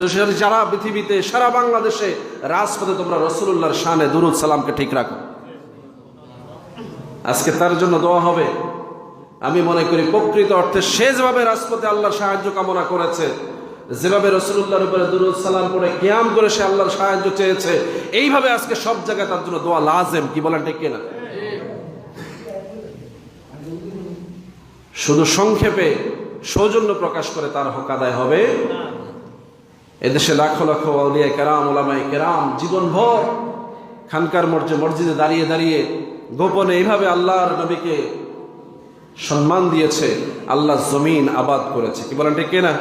যারা পৃথিবীতে, সারা বাংলাদেশে রাজপথে তোমরা রসুল্লাহর শানে দুরুদ সালামকে ঠিক রাখো। আজকে তার জন্য দোয়া হবে। আমি মনে করি প্রকৃত অর্থে সে যেভাবে রাজপথে আল্লাহর সাহায্য কামনা করেছে, যেভাবে রসুল্লাহর উপরে দুরুদ সালাম করে কিয়াম করে সে আল্লাহর সাহায্য চেয়েছে, এইভাবে আজকে সব জায়গায় তার জন্য দোয়া লাজেম, কি বলেন ঠিক কিনা? শুধু সংক্ষেপে সৌজন্য প্রকাশ করে তার হক আদায় হবে। এদেশে লাখো লাখো আউলিয়া কেরাম ওলামাই কেরাম জীবনভর খানকার মর্যে মসজিদে দাঁড়িয়ে দাঁড়িয়ে গোপনে এইভাবে আল্লাহর নবীকে সম্মান দিয়েছে আল্লাহ জমিন আবাদ করেছে। কি বলেন ঠিক না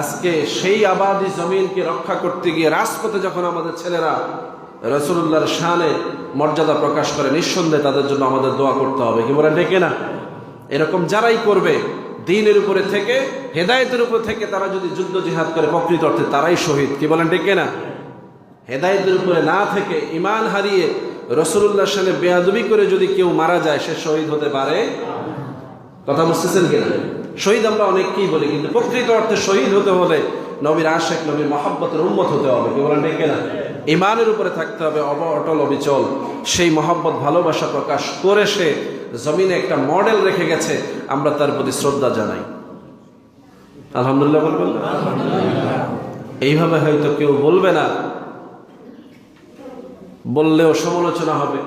আজকে সেই আবাদি জমিনকে রক্ষা করতে গিয়ে রাজপথে যখন আমাদের ছেলেরা রসুল্লাহর শানে মর্যাদা প্রকাশ করে, নিঃসন্দেহে তাদের জন্য আমাদের দোয়া করতে হবে। কি বলেন ঠিক না এরকম যারাই করবে দিনের উপরে থেকে, হেদায়েতের উপর থেকে তারা যদি যুদ্ধ জিহাদ করে প্রকৃত অর্থে তারাই শহীদ। কি বলেন ঠিক না হেদায়েতের উপরে না থেকে ইমান হারিয়ে রসুল্লাহর সালে বেয়াদবি করে যদি কেউ মারা যায়, সে শহীদ হতে পারে? কথা বুঝতেছেন কিনা? শহীদ আমরা অনেককেই বলি, কিন্তু প্রকৃত অর্থে শহীদ হতে হলে নবীর আশেক, নবীর মহাব্বতের উন্মত হতে হবে। কি বলেন ঠিক না ইমানের উপরে থাকতে হবে অব, অটল অবিচল। সেই মহাব্বত, ভালোবাসা প্রকাশ করে সে জমিনে একটা মডেল রেখে গেছে, আমরা তার প্রতি শ্রদ্ধা জানাই। আলহামদুলিল্লাহ বলবেন এইভাবে হয়তো কেউ বলবে না, বললেও সমালোচনা হবে।